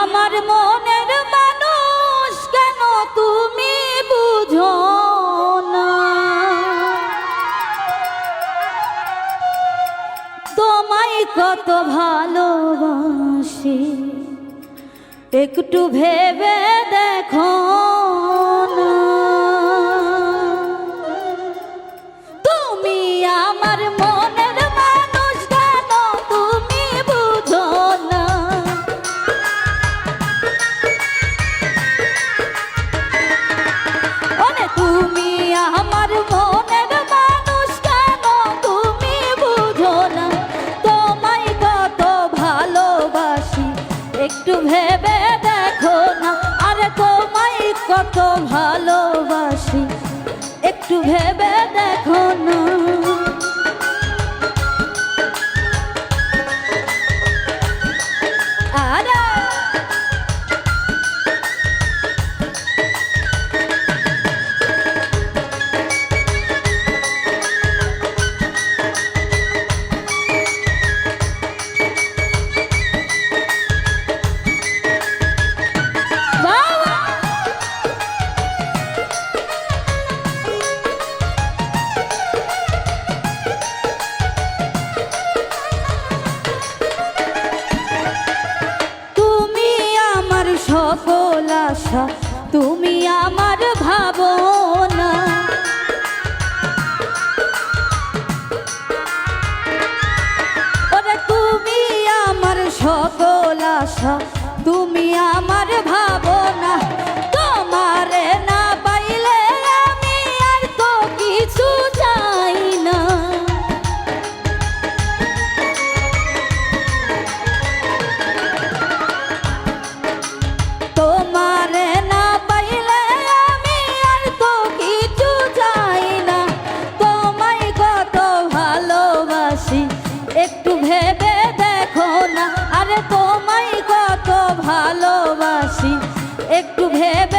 আমার মনের মানুষ কেন তুমি বুঝো না? তোমায় কত ভালোবাসি একটু ভেবে দেখো না। ভেবে দেখো না। আশা তুমি আমার ভাবনা। ওরে তুমি আমার সকল আশা তুমি আমার ভাব एक भेबे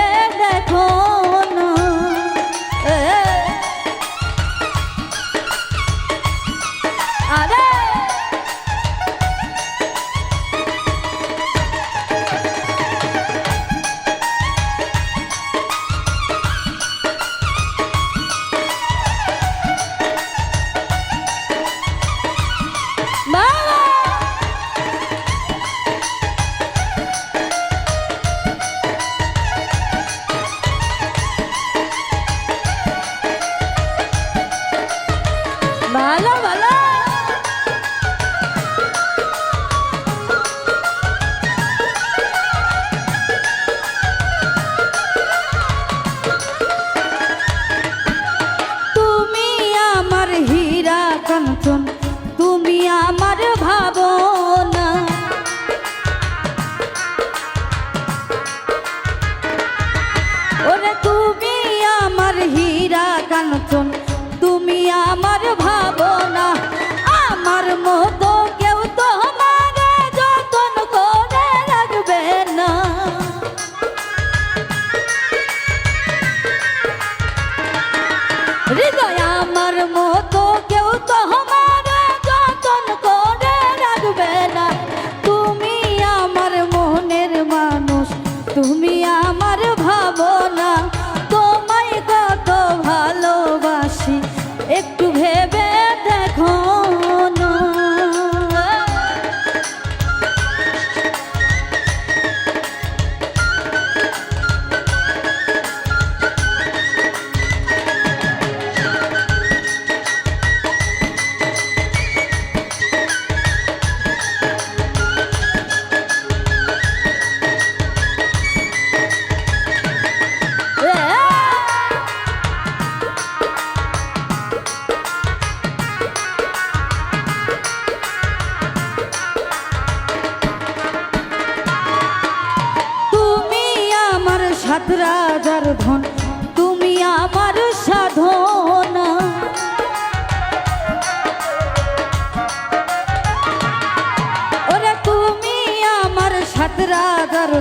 সাত রাজার ধন তুমি আমার সাধনা। ওরা তুমি আমার সাত রাজার